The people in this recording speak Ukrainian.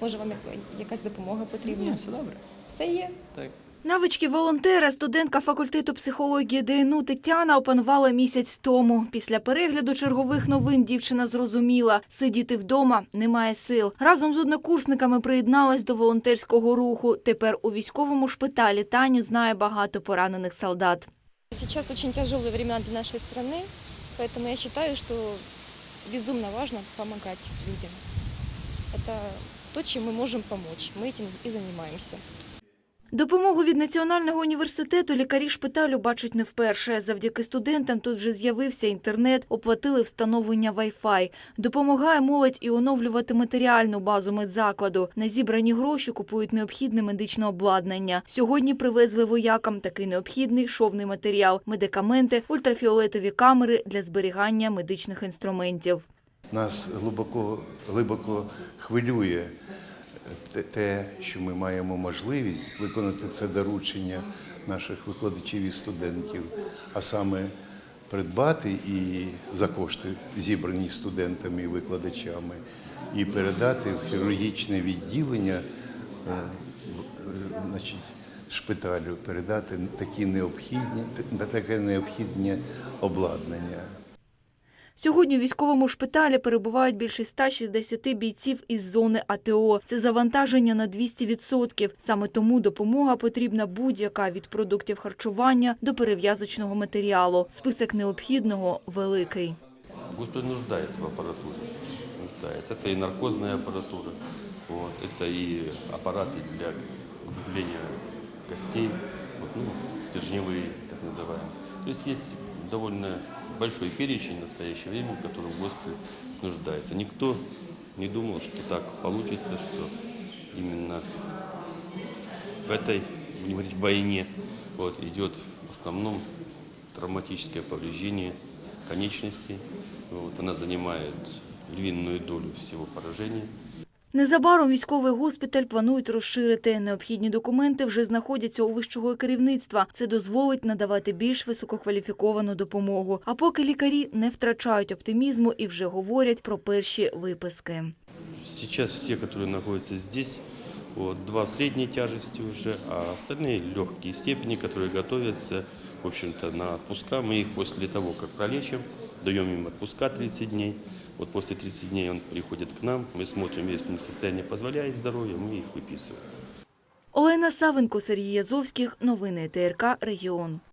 Може, вам яка- якась допомога потрібна? Ні, все добре. Все є. Так. Навички волонтера студентка факультету психології ДНУ Тетяна опанувала місяць тому. Після перегляду чергових новин дівчина зрозуміла, сидіти вдома немає сил. Разом з однокурсниками приєдналась до волонтерського руху. Тепер у військовому шпиталі Таню знає багато поранених солдат. Сейчас очень тяжелые времена для нашей страны, поэтому я считаю, что безумно важно помогать людям. Это то, чем мы можем помочь. Мы этим и занимаемся. Допомогу від Національного університету лікарі шпиталю бачать не вперше. Завдяки студентам тут вже з'явився інтернет, оплатили встановлення Wi-Fi. Допомагає молодь і оновлювати матеріальну базу медзакладу. На зібрані гроші купують необхідне медичне обладнання. Сьогодні привезли воякам такий необхідний шовний матеріал, медикаменти, ультрафіолетові камери для зберігання медичних інструментів. Нас глибоко, глибоко хвилює те- що ми маємо можливість виконати це доручення наших викладачів і студентів, а саме придбати і за кошти, зібрані студентами і викладачами, і передати в хірургічне відділення е, е, значить, шпиталю, передати такі необхідні, таке необхідне обладнання. Сьогодні у військовому шпиталі перебувають більше 160 бійців із зони АТО. Це завантаження на 200%. Саме тому допомога потрібна будь-яка від продуктів харчування до перев'язочного матеріалу. Список необхідного великий. Госпиталь нуждается в аппаратуре. Нуждается. Это и наркозная аппаратура, вот, это и аппараты для укрепления костей, вот, ну, стержневые, так называемые. То есть есть довольно большой перечень в настоящее время, в котором госпиталь нуждается. Никто не думал, что так получится, что именно в этой, будем говорить, войне вот, идет в основном травматическое повреждение конечностей. Вот, она занимает львиную долю всего поражения. Незабаром військовий госпіталь планують розширити. Необхідні документи вже знаходяться у вищого керівництва. Це дозволить надавати більш висококваліфіковану допомогу. А поки лікарі не втрачають оптимізму і вже говорять про перші виписки. Сейчас все, которые находятся здесь, вот, два в средней тяжести уже, а остальные легкие степени, которые готовятся, в общем-то, на отпуска. Мы их после того, как пролечим, даем им отпуска 30 дней. Вот после 30 дней он приходит к нам, мы смотрим, если им состояние позволяет здоровье, мы их выписываем. Олена Савенко, Сергій Язовських. Новини ТРК «Регіон».